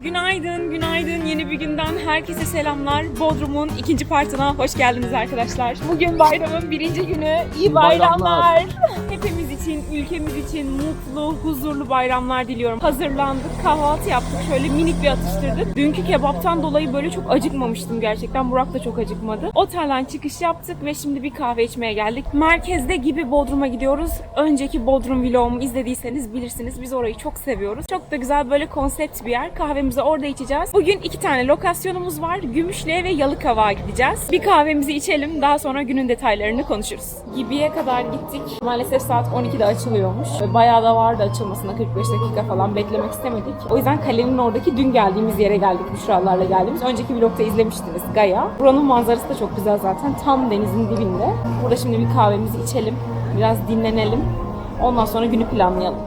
Günaydın, günaydın. Yeni bir günden herkese selamlar. Bodrum'un ikinci partına hoş geldiniz arkadaşlar. Bugün bayramın birinci günü. İyi bayramlar. Hepimiz için, ülkemiz için mutlu, huzurlu bayramlar diliyorum. Hazırlandık, kahvaltı yaptık. Şöyle minik bir atıştırdık. Dünkü kebaptan dolayı böyle çok acıkmamıştım gerçekten. Burak da çok acıkmadı. Otelden çıkış yaptık ve şimdi bir kahve içmeye geldik. Merkezde gibi Bodrum'a gidiyoruz. Önceki Bodrum vlogumu izlediyseniz bilirsiniz. Biz orayı çok seviyoruz. Çok da güzel böyle konsept bir yer. Kahvemizi orada içeceğiz. Bugün iki tane lokasyonumuz var. Gümüşlü'ye ve Yalıkavak'a gideceğiz. Bir kahvemizi içelim. Daha sonra günün detaylarını konuşuruz. Gibi'ye kadar gittik. Maalesef saat 12'de açılıyormuş. Bayağı da vardı açılmasına 45 dakika falan beklemek istemedik. O yüzden kalenin oradaki dün geldiğimiz yere geldik. Büşralarla geldiğimiz. Önceki vlogda izlemiştiniz Gaya. Buranın manzarası da çok güzel zaten. Tam denizin dibinde. Burada şimdi bir kahvemizi içelim. Biraz dinlenelim. Ondan sonra günü planlayalım.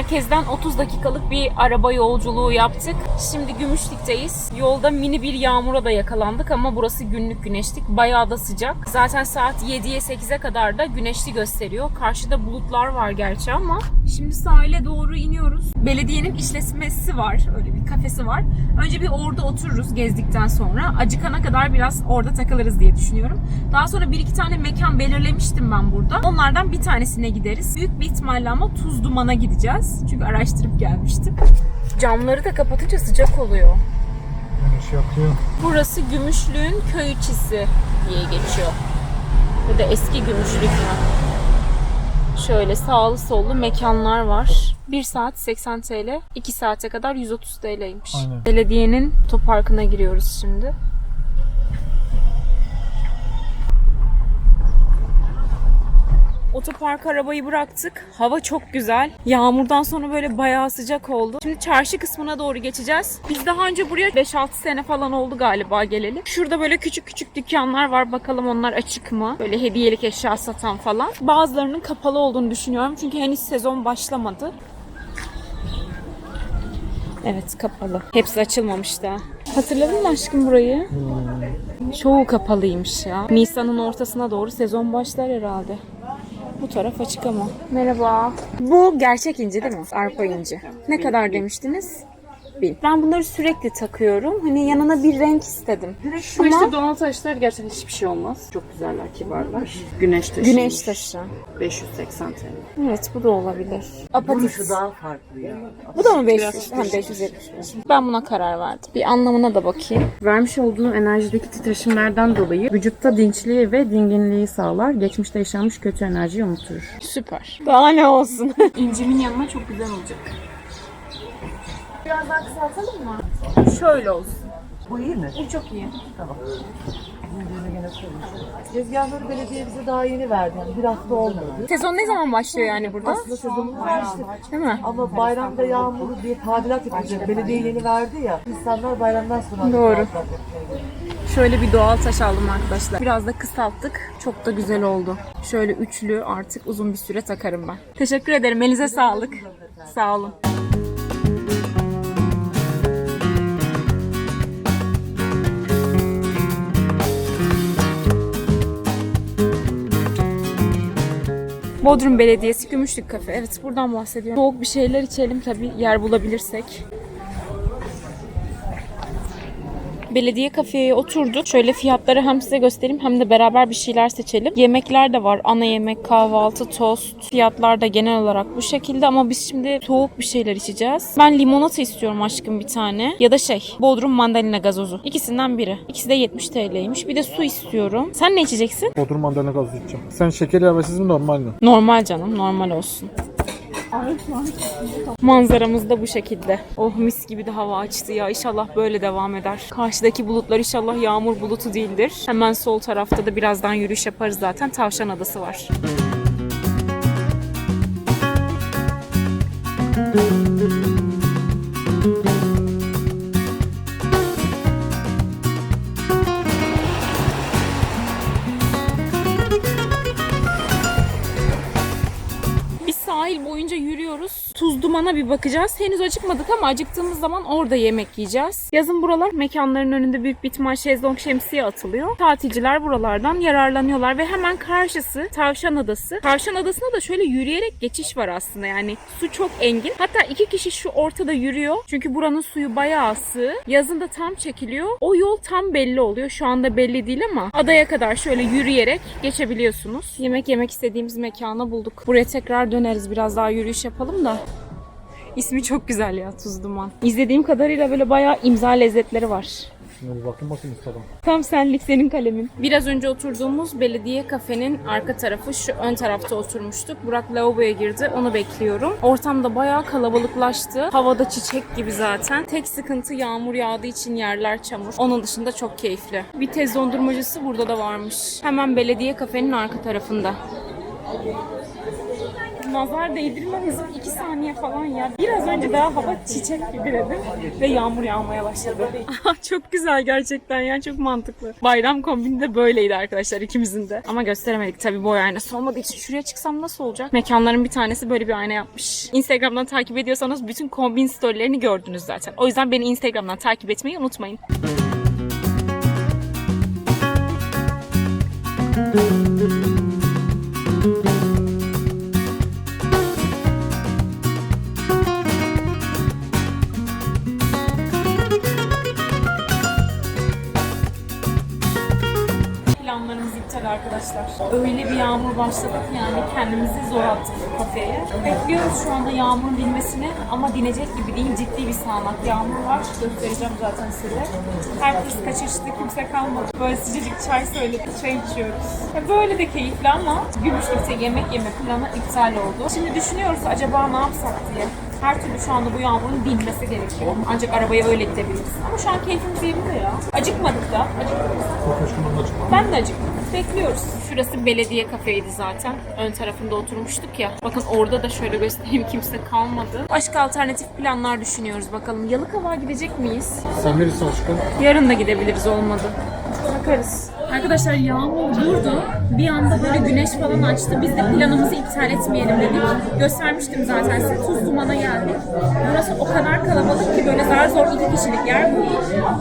Merkezden 30 dakikalık bir araba yolculuğu yaptık. Şimdi Gümüşlük'teyiz. Yolda mini bir yağmura da yakalandık ama burası günlük güneşlik. Bayağı da sıcak. Zaten saat 7'ye 8'e kadar da güneşli gösteriyor. Karşıda bulutlar var gerçi ama. Şimdi sahile doğru iniyoruz. Belediyenin işletmesi var. Öyle bir kafesi var. Önce bir orada otururuz gezdikten sonra. Acıkana kadar biraz orada takılırız diye düşünüyorum. Daha sonra bir iki tane mekan belirlemiştim ben burada. Onlardan bir tanesine gideriz. Büyük bir ihtimalle ama Tuz Duman'a gideceğiz. Çünkü araştırıp gelmiştim. Camları da kapatınca sıcak oluyor. Güneş yakıyor. Burası Gümüşlüğün köy içisi diye geçiyor. Ya da eski Gümüşlük mü? Şöyle sağlı sollu mekanlar var. 1 saat 80 TL, 2 saate kadar 130 TL'ymiş. Belediyenin otoparkına giriyoruz şimdi. Otopark arabayı bıraktık. Hava çok güzel. Yağmurdan sonra böyle bayağı sıcak oldu. Şimdi çarşı kısmına doğru geçeceğiz. Biz daha önce buraya 5-6 sene falan oldu galiba geleli. Şurada böyle küçük küçük dükkanlar var. Bakalım onlar açık mı? Böyle hediyelik eşya satan falan. Bazılarının kapalı olduğunu düşünüyorum. Çünkü henüz sezon başlamadı. Evet kapalı. Hepsi açılmamış da. Hatırladın mı aşkım burayı? Çoğu kapalıymış ya. Nisan'ın ortasına doğru sezon başlar herhalde. Bu taraf açık ama. Merhaba. Bu gerçek inci değil mi? Arpa inci. Ne kadar demiştiniz? Bin. Ben bunları sürekli takıyorum. Hani yanına bir renk istedim. Şu Ama işte doğal taşlar gerçekten hiçbir şey olmaz. Çok güzeller, kibarlar. Güneş taşı. güneş taşı. 580 TL. Evet bu da olabilir. Apatit. Şu daha farklı ya. Bu da mı 500? Hem 575. Ben buna karar verdim. Bir anlamına da bakayım. Vermiş olduğu enerjideki titreşimlerden dolayı vücutta dinçliği ve dinginliği sağlar. Geçmişte yaşanmış kötü enerjiyi unutur. Süper. Daha ne olsun? İncimin yanına çok güzel olacak. Biraz daha kısaltalım mı? Şöyle olsun. Bu iyi mi? Bu çok iyi. Koymuş. Tezgahları belediye bize daha yeni verdi. Yani bir hafta olmadı. Sezon ne zaman başlıyor yani burada? Aslında sezonumuz başladı. Değil mi? Ama bayramda yağmurlu diye tadilat yapacak. Belediye yeni verdi ya. İnsanlar bayramdan sonra Doğru. Şöyle bir doğal taş aldım arkadaşlar. Biraz da kısalttık. Çok da güzel oldu. Şöyle üçlü artık uzun bir süre takarım ben. Teşekkür ederim. Elinize sağlık. Sağ olun. Bodrum Belediyesi Gümüşlük Kafe. Evet buradan bahsediyorum. Soğuk bir şeyler içelim tabii yer bulabilirsek. Belediye kafeye oturduk. Şöyle fiyatları hem size göstereyim hem de beraber bir şeyler seçelim. Yemekler de var. Ana yemek, kahvaltı, tost. Fiyatlar da genel olarak bu şekilde ama biz şimdi soğuk bir şeyler içeceğiz. Ben limonata istiyorum aşkım bir tane. Ya da şey Bodrum mandalina gazozu. İkisinden biri. İkisi de 70 TL'ymiş. Bir de su istiyorum. Sen ne içeceksin? Bodrum mandalina gazı içeceğim. Sen şeker ilavesiz mi normal mi? Normal canım. Normal olsun. Manzaramız da bu şekilde. Oh mis gibi de hava açtı ya. İnşallah böyle devam eder. Karşıdaki bulutlar inşallah yağmur bulutu değildir. Hemen sol tarafta da birazdan yürüyüş yaparız zaten. Tavşan Adası var. Biz dumana bir bakacağız. Henüz acıkmadık ama acıktığımız zaman orada yemek yiyeceğiz. Yazın buralar mekanların önünde büyük bir ihtimal şezlong şemsiye atılıyor. Tatilciler buralardan yararlanıyorlar ve hemen karşısı Tavşan Adası. Tavşan Adası'na da şöyle yürüyerek geçiş var aslında yani su çok engin. Hatta iki kişi şu ortada yürüyor. Çünkü buranın suyu bayağı sığ. Yazın da tam çekiliyor. O yol tam belli oluyor. Şu anda belli değil ama adaya kadar şöyle yürüyerek geçebiliyorsunuz. Yemek yemek istediğimiz mekanı bulduk. Buraya tekrar döneriz. Biraz daha yürüyüş yapalım da. İsmi çok güzel ya Tuz Duman. İzlediğim kadarıyla böyle bayağı imza lezzetleri var. Şimdi bir bakın bakayım istedim. Tam senlik senin kalemin. Biraz önce oturduğumuz belediye kafenin arka tarafı şu ön tarafta oturmuştuk. Burak lavaboya girdi. Onu bekliyorum. Ortam da bayağı kalabalıklaştı. Havada çiçek gibi zaten. Tek sıkıntı yağmur yağdığı için yerler çamur. Onun dışında çok keyifli. Bir tez dondurmacısı burada da varmış. Hemen belediye kafenin arka tarafında. Nazar değdirme hızım 2 saniye falan ya. Biraz önce daha hava çiçek gibi dedim ve yağmur yağmaya başladı. çok güzel gerçekten ya çok mantıklı. Bayram kombini de böyleydi arkadaşlar ikimizin de. Ama gösteremedik tabii boy aynası olmadığı için. Şuraya çıksam nasıl olacak? Mekanların bir tanesi böyle bir ayna yapmış. Instagram'dan takip ediyorsanız bütün kombin storylerini gördünüz zaten. O yüzden beni Instagram'dan takip etmeyi unutmayın. Planlarımız arkadaşlar. Öyle bir yağmur başladı ki yani kendimizi zor attık kafeye. Bekliyoruz şu anda yağmurun dinmesini ama dinecek gibi değil. Ciddi bir sağanak yağmur var. Göstereceğim zaten size. Herkes kaçıştı, kimse kalmadı. Böyle sıcacık çay söyledik, çay içiyoruz. Ya böyle de keyifli ama Gümüşlük'te yemek yeme planı iptal oldu. Şimdi düşünüyoruz acaba ne yapsak diye. Her türlü şu anda bu yağmurun dinmesi gerekiyor. Ancak arabaya öyle gidebiliriz. Ama şu an keyfimiz yerinde ya. Acıkmadık da. Acıkmadık. Çok. Ben de acıktım. Bekliyoruz. Şurası belediye kafeydi zaten. Ön tarafında oturmuştuk ya. Bakın orada da şöyle göstereyim kimse kalmadı. Başka alternatif planlar düşünüyoruz bakalım. Yalıkavak'a gidecek miyiz? Sen neresi aşkım? Yarın da gidebiliriz olmadı. Bakarız. Arkadaşlar yağmur durdu. Bir anda böyle güneş falan açtı. Biz de planımızı iptal etmeyelim dedik. Göstermiştim zaten size. Tuz Duman'a geldik. Burası o kadar kalabalık ki böyle zar zor iki kişilik yer bu.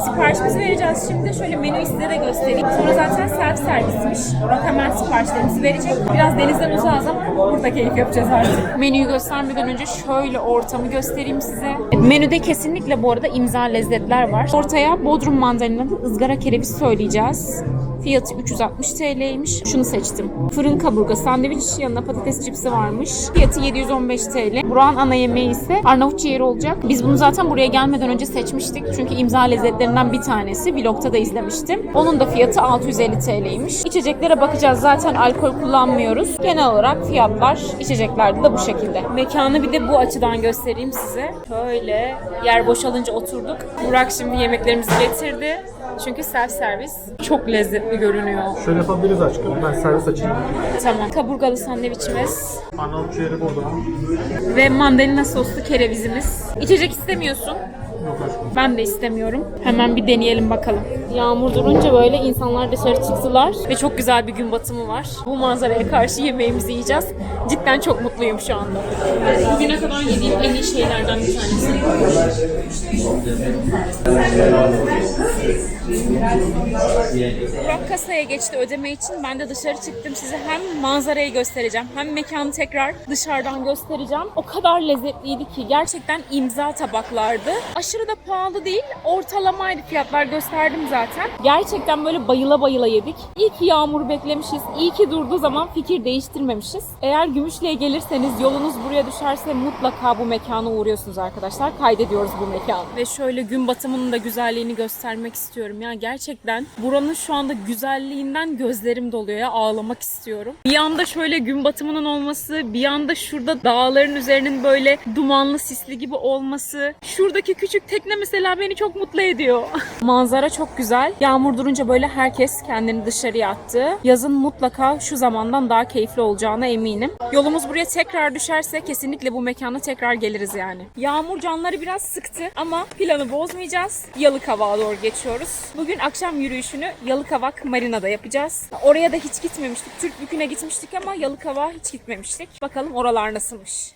Siparişimizi vereceğiz şimdi. Şöyle menüyü size de göstereyim. Sonra zaten self servismiş. Hemen siparişlerimizi verecek. Biraz denizden uzağız ama burada keyif yapacağız artık. Menüyü göstermeden önce şöyle ortamı göstereyim size. Menüde kesinlikle bu arada imza lezzetler var. Ortaya Bodrum mandalinalı ızgara kereviz söyleyeceğiz. Fiyatı 360 TL'ymiş. Şunu seçtim. Fırın kaburga sandviç yanına patates cipsi varmış. Fiyatı 715 TL. Burak'ın ana yemeği ise Arnavut ciğeri olacak. Biz bunu zaten buraya gelmeden önce seçmiştik. Çünkü imza lezzetlerinden bir tanesi. Vlogta da izlemiştim. Onun da fiyatı 650 TL'ymiş. İçeceklere bakacağız. Zaten alkol kullanmıyoruz. Genel olarak fiyatlar içeceklerde de bu şekilde. Mekanı bir de bu açıdan göstereyim size. Şöyle yer boşalınca oturduk. Burak şimdi yemeklerimizi getirdi. Çünkü self servis çok lezzetli görünüyor. Şöyle yapabiliriz aşkım. Ben servis açayım. Tamam. Kaburgalı sandviçimiz Arnavut ciğeri burada. ve mandalina soslu kerevizimiz. İçecek istemiyorsun. Ben de istemiyorum. Hemen bir deneyelim bakalım. Yağmur durunca böyle insanlar dışarı çıktılar ve çok güzel bir gün batımı var. Bu manzaraya karşı yemeğimizi yiyeceğiz. Cidden çok mutluyum şu anda. Bugüne kadar yediğim en iyi şeylerden bir tanesi. Burak kasaya geçti ödeme için. Ben de dışarı çıktım. Size hem manzarayı göstereceğim hem mekanı tekrar dışarıdan göstereceğim. O kadar lezzetliydi ki gerçekten imza tabaklardı. Aşırı da pahalı değil. Ortalamaydı fiyatlar gösterdim zaten. Gerçekten böyle bayıla bayıla yedik. İyi ki yağmur beklemişiz. İyi ki durduğu zaman fikir değiştirmemişiz. Eğer Gümüşlü'ye gelirseniz yolunuz buraya düşerse mutlaka bu mekana uğruyorsunuz arkadaşlar. Kaydediyoruz bu mekanı. Ve şöyle gün batımının da güzelliğini göstermek istiyorum. Ya gerçekten buranın şu anda güzelliğinden gözlerim doluyor ya. Ağlamak istiyorum. Bir yanda şöyle gün batımının olması, bir yanda şurada dağların üzerinin böyle dumanlı sisli gibi olması. Şuradaki küçük tekne mesela beni çok mutlu ediyor. Manzara çok güzel. Yağmur durunca böyle herkes kendini dışarıya attı. Yazın mutlaka şu zamandan daha keyifli olacağına eminim. Yolumuz buraya tekrar düşerse kesinlikle bu mekana tekrar geliriz yani. Yağmur canları biraz sıktı ama planı bozmayacağız. Yalıkavak'a doğru geçiyoruz. Bugün akşam yürüyüşünü Yalıkavak Marina'da yapacağız. Oraya da hiç gitmemiştik. Türk Bükü'ne gitmiştik ama Yalıkavak'a hiç gitmemiştik. Bakalım oralar nasılmış.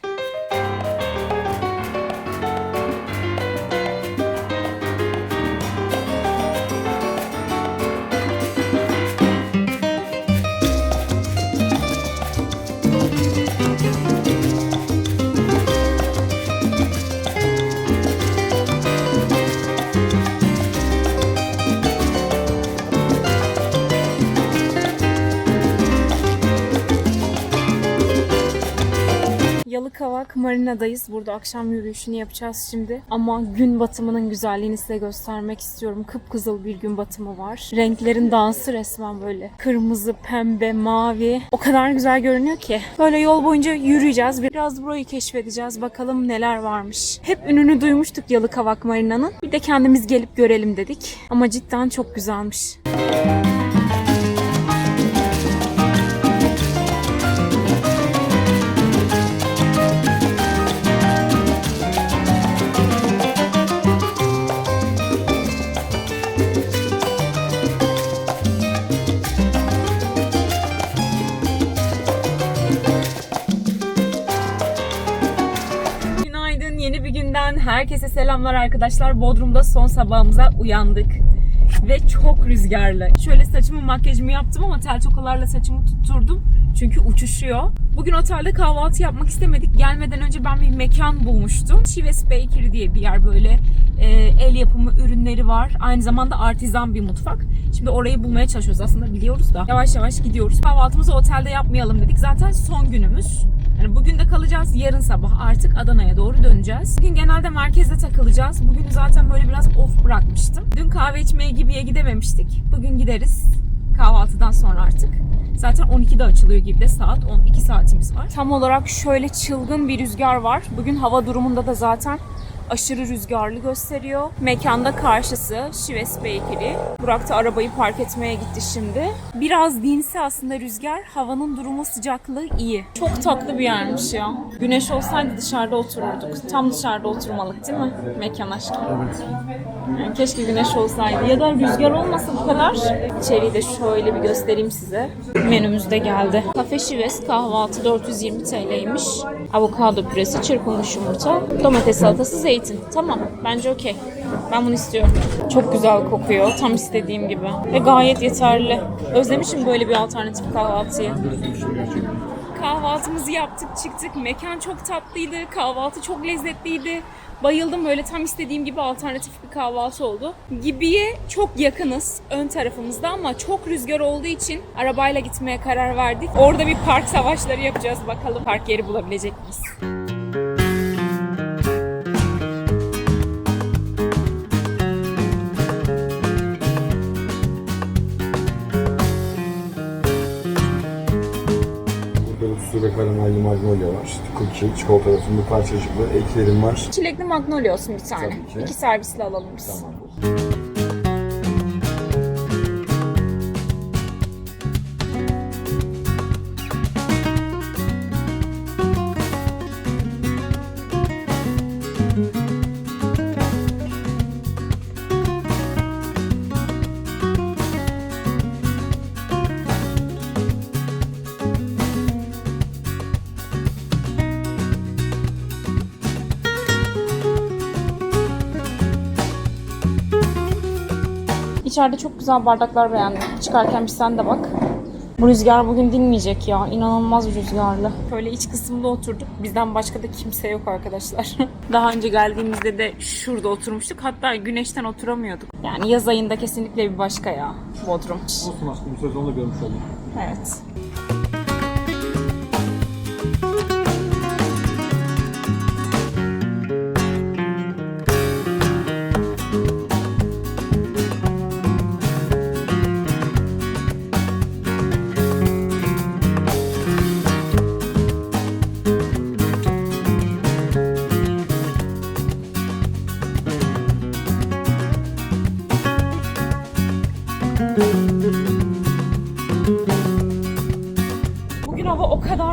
Marina'dayız. Burada akşam yürüyüşünü yapacağız şimdi. Ama gün batımının güzelliğini size göstermek istiyorum. Kıpkızıl bir gün batımı var. Renklerin dansı resmen böyle. Kırmızı, pembe, mavi. O kadar güzel görünüyor ki. Böyle yol boyunca yürüyeceğiz. Biraz burayı keşfedeceğiz. Bakalım neler varmış. Hep ününü duymuştuk Yalıkavak Marina'nın. Bir de kendimiz gelip görelim dedik. Ama cidden çok güzelmiş. Günaydın. Herkese selamlar arkadaşlar. Bodrum'da son sabahımıza uyandık. Ve çok rüzgarlı. Şöyle saçımı makyajımı yaptım ama tel tokalarla saçımı tutturdum. Çünkü uçuşuyor. Bugün otelde kahvaltı yapmak istemedik. Gelmeden önce ben bir mekan bulmuştum. Chives Bakery diye bir yer böyle e, el yapımı ürünleri var. Aynı zamanda artizan bir mutfak. Şimdi orayı bulmaya çalışıyoruz. Aslında biliyoruz da yavaş yavaş gidiyoruz. Kahvaltımızı otelde yapmayalım dedik. Zaten son günümüz. Yani bugün de kalacağız. Yarın sabah artık Adana'ya doğru döneceğiz. Bugün genelde merkezde takılacağız. Bugün zaten böyle biraz off bırakmıştım. Dün kahve içmeye gibiye gidememiştik. Bugün gideriz. Kahvaltıdan sonra artık. Zaten 12'de açılıyor gibi de saat 12 saatimiz var. Tam olarak şöyle çılgın bir rüzgar var. Bugün hava durumunda da zaten aşırı rüzgarlı gösteriyor. Mekanda karşısı Şives Bakery. Burak da arabayı park etmeye gitti şimdi. Biraz dinse aslında rüzgar. Havanın durumu sıcaklığı iyi. Çok tatlı bir yermiş ya. Güneş olsaydı dışarıda otururduk. Tam dışarıda oturmalık değil mi? Mekan aşkı. Yani keşke güneş olsaydı. Ya da rüzgar olmasa bu kadar. İçeriği de şöyle bir göstereyim size. Menümüz de geldi. Kafe Şives kahvaltı 420 TL'ymiş. Avokado püresi, çırpılmış yumurta, domates salatası, zeytin. Tamam. Bence okey. Ben bunu istiyorum. Çok güzel kokuyor. Tam istediğim gibi. Ve gayet yeterli. Özlemişim böyle bir alternatif kahvaltıyı. Kahvaltımızı yaptık çıktık. Mekan çok tatlıydı. Kahvaltı çok lezzetliydi. Bayıldım böyle tam istediğim gibi alternatif bir kahvaltı oldu. Gibi'ye çok yakınız ön tarafımızda ama çok rüzgar olduğu için arabayla gitmeye karar verdik. Orada bir park savaşları yapacağız bakalım park yeri bulabilecek miyiz? Burada karamelli magnolia var. Cookie, çikolatalı fındık parçacıklı eklerim var. Çilekli magnolia olsun bir tane. Tabii ki. İki servisli alalım biz. Tamamdır. İçeride çok güzel bardaklar beğendim. Çıkarken bir sen de bak. Bu rüzgar bugün dinmeyecek ya. İnanılmaz rüzgarlı. Şöyle iç kısımda oturduk. Bizden başka da kimse yok arkadaşlar. Daha önce geldiğimizde de şurada oturmuştuk. Hatta güneşten oturamıyorduk. Yani yaz ayında kesinlikle bir başka ya Bodrum. Olsun aşkım bu sezonda görmüş oldum. Evet.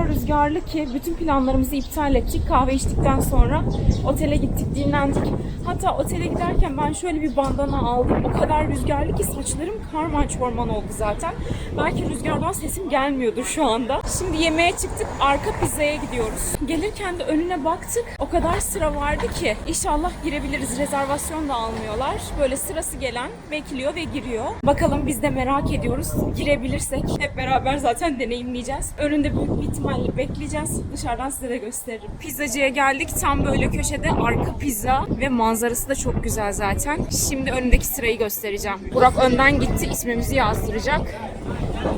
Kadar rüzgarlı ki bütün planlarımızı iptal ettik. Kahve içtikten sonra otele gittik, dinlendik. Hatta otele giderken ben şöyle bir bandana aldım. O kadar rüzgarlı ki saçlarım karman çorman oldu zaten. Belki rüzgardan sesim gelmiyordur şu anda. Şimdi yemeğe çıktık. Arka pizzaya gidiyoruz. Gelirken de önüne baktık. O kadar sıra vardı ki inşallah girebiliriz. Rezervasyon da almıyorlar. Böyle sırası gelen bekliyor ve giriyor. Bakalım biz de merak ediyoruz. Girebilirsek hep beraber zaten deneyimleyeceğiz. Önünde büyük bir ihtimalle bekleyeceğiz. Dışarıdan size de gösteririm. Pizzacıya geldik. Tam böyle köşede arka pizza ve manzarası da çok güzel zaten. Şimdi önündeki sırayı göstereceğim. Burak önden gitti. ismimizi yazdıracak.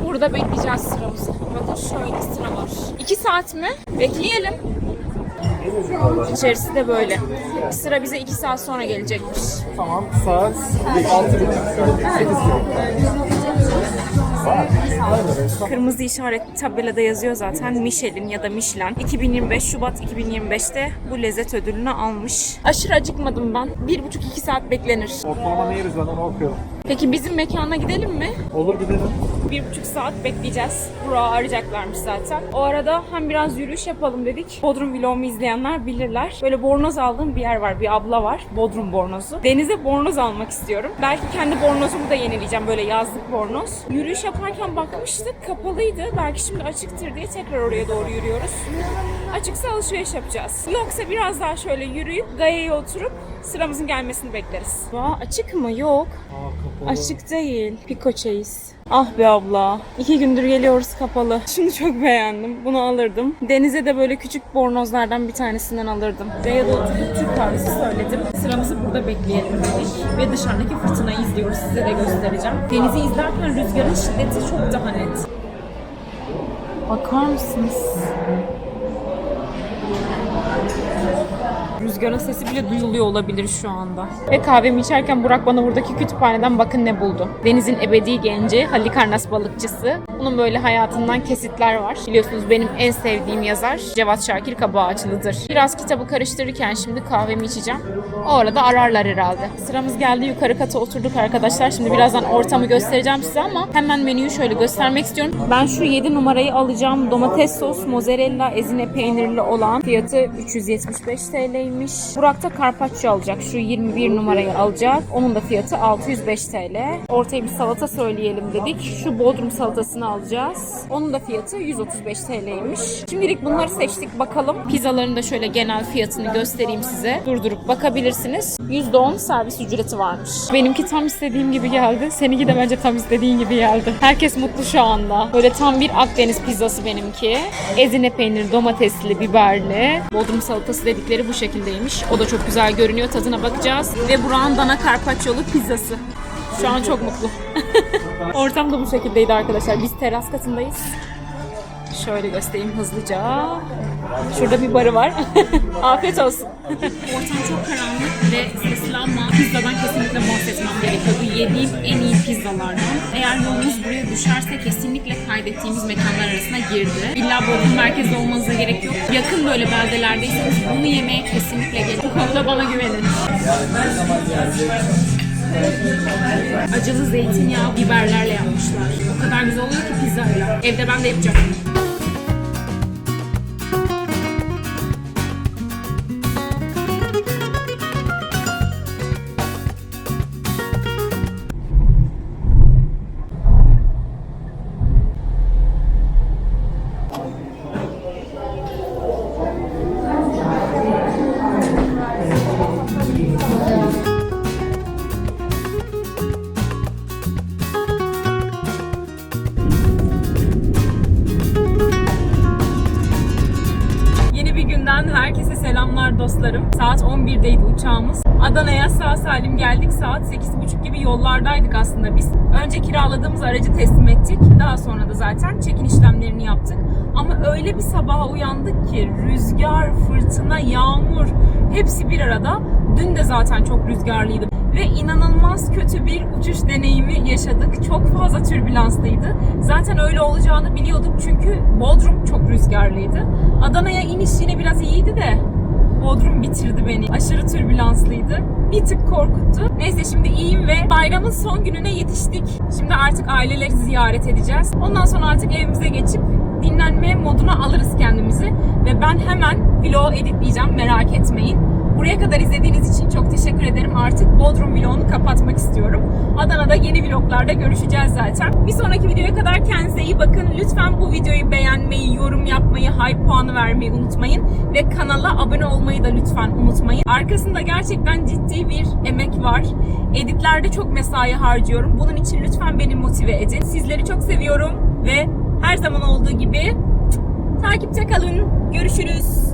Burada bekleyeceğiz sıramızı. Bakın şöyle sıra var. 2 saat mi? Bekleyelim. İçerisi de böyle. Sıra bize 2 saat sonra gelecekmiş. Tamam saat 6.30. Kırmızı işaret tabelada yazıyor zaten Michelin ya da Michelin. 2025 Şubat 2025'te bu lezzet ödülünü almış. Aşırı acıkmadım ben. 1,5-2 saat beklenir. Ortalama ne yeriz ben onu okuyorum. Peki bizim mekana gidelim mi? Olur gidelim. Bir buçuk saat bekleyeceğiz. Burak'ı arayacaklarmış zaten. O arada hem biraz yürüyüş yapalım dedik. Bodrum vlogumu izleyenler bilirler. Böyle bornoz aldığım bir yer var. Bir abla var. Bodrum bornozu. Denize bornoz almak istiyorum. Belki kendi bornozumu da yenileyeceğim. Böyle yazlık bornoz. Yürüyüş yaparken bakmıştık. Kapalıydı. Belki şimdi açıktır diye tekrar oraya doğru yürüyoruz. Açıksa alışveriş yapacağız. Yoksa biraz daha şöyle yürüyüp Gaya'ya oturup sıramızın gelmesini bekleriz. Aa, açık mı? Yok. Açık değil. Pico Chase. Ah be abla. İki gündür geliyoruz kapalı. Şunu çok beğendim. Bunu alırdım. Denize de böyle küçük bornozlardan bir tanesinden alırdım. Veya da oturup Türk kahvesi söyledim. Sıramızı burada bekleyelim dedik. Ve dışarıdaki fırtınayı izliyoruz. Size de göstereceğim. Denizi izlerken rüzgarın şiddeti çok daha net. Bakar mısınız? Rüzgarın sesi bile duyuluyor olabilir şu anda. Ve kahvemi içerken Burak bana buradaki kütüphaneden bakın ne buldu. Deniz'in ebedi genci Halikarnas balıkçısı. Bunun böyle hayatından kesitler var. Biliyorsunuz benim en sevdiğim yazar Cevat Şakir Kabağaçlı'dır. Biraz kitabı karıştırırken şimdi kahvemi içeceğim. O arada ararlar herhalde. Sıramız geldi yukarı kata oturduk arkadaşlar. Şimdi birazdan ortamı göstereceğim size ama hemen menüyü şöyle göstermek istiyorum. Ben şu 7 numarayı alacağım. Domates sos, mozzarella, ezine peynirli olan fiyatı 375 TL'ymiş. Burak da carpaccio alacak. Şu 21 numarayı alacak. Onun da fiyatı 605 TL. Ortaya bir salata söyleyelim dedik. Şu bodrum salatasını alacağız. Onun da fiyatı 135 TL'ymiş. Şimdilik bunları seçtik bakalım. Pizzaların da şöyle genel fiyatını göstereyim size. Durdurup bakabilirsiniz. %10 servis ücreti varmış. Benimki tam istediğim gibi geldi. Seninki de bence tam istediğin gibi geldi. Herkes mutlu şu anda. Böyle tam bir Akdeniz pizzası benimki. Ezine peynir, domatesli, biberli. Bodrum salatası dedikleri bu şekildeymiş. O da çok güzel görünüyor. Tadına bakacağız. Ve Burak'ın dana carpaccio'lu pizzası. Şu an çok mutlu. Ortam da bu şekildeydi arkadaşlar. Biz teras katındayız. Şöyle göstereyim hızlıca. Şurada bir barı var. Afiyet olsun. Ortam çok karanlık ve sesli ama pizzadan kesinlikle bahsetmem gerekiyor. Bu yediğim en iyi pizzalardan. Eğer yolunuz buraya düşerse kesinlikle kaydettiğimiz mekanlar arasına girdi. İlla Bodrum merkezde olmanıza gerek yok. Yakın böyle beldelerdeyseniz bunu yemeye kesinlikle gelin. Bu konuda bana güvenin. Acılı zeytinyağı biberlerle yapmışlar. O kadar güzel oluyor ki pizzayla. Evde ben de yapacağım. Günden herkese selamlar dostlarım. Saat 11'deydi uçağımız. Adana'ya sağ salim geldik. Saat 8.30 gibi yollardaydık aslında biz. Önce kiraladığımız aracı teslim ettik. Daha sonra da zaten çekin işlemlerini yaptık. Ama öyle bir sabaha uyandık ki rüzgar, fırtına, yağmur hepsi bir arada. Dün de zaten çok rüzgarlıydı ve inanılmaz kötü bir uçuş deneyimi yaşadık. Çok fazla türbülanslıydı. Zaten öyle olacağını biliyorduk çünkü Bodrum çok rüzgarlıydı. Adana'ya iniş yine biraz iyiydi de Bodrum bitirdi beni. Aşırı türbülanslıydı. Bir tık korkuttu. Neyse şimdi iyiyim ve bayramın son gününe yetiştik. Şimdi artık aileleri ziyaret edeceğiz. Ondan sonra artık evimize geçip dinlenme moduna alırız kendimizi. Ve ben hemen vlog editleyeceğim merak etmeyin. Buraya kadar izlediğiniz için çok teşekkür ederim. Artık Bodrum vlogunu kapatmak istiyorum. Adana'da yeni vloglarda görüşeceğiz zaten. Bir sonraki videoya kadar kendinize iyi bakın. Lütfen bu videoyu beğenmeyi, yorum yapmayı, hype puanı vermeyi unutmayın. Ve kanala abone olmayı da lütfen unutmayın. Arkasında gerçekten ciddi bir emek var. Editlerde çok mesai harcıyorum. Bunun için lütfen beni motive edin. Sizleri çok seviyorum ve her zaman olduğu gibi takipte kalın. Görüşürüz.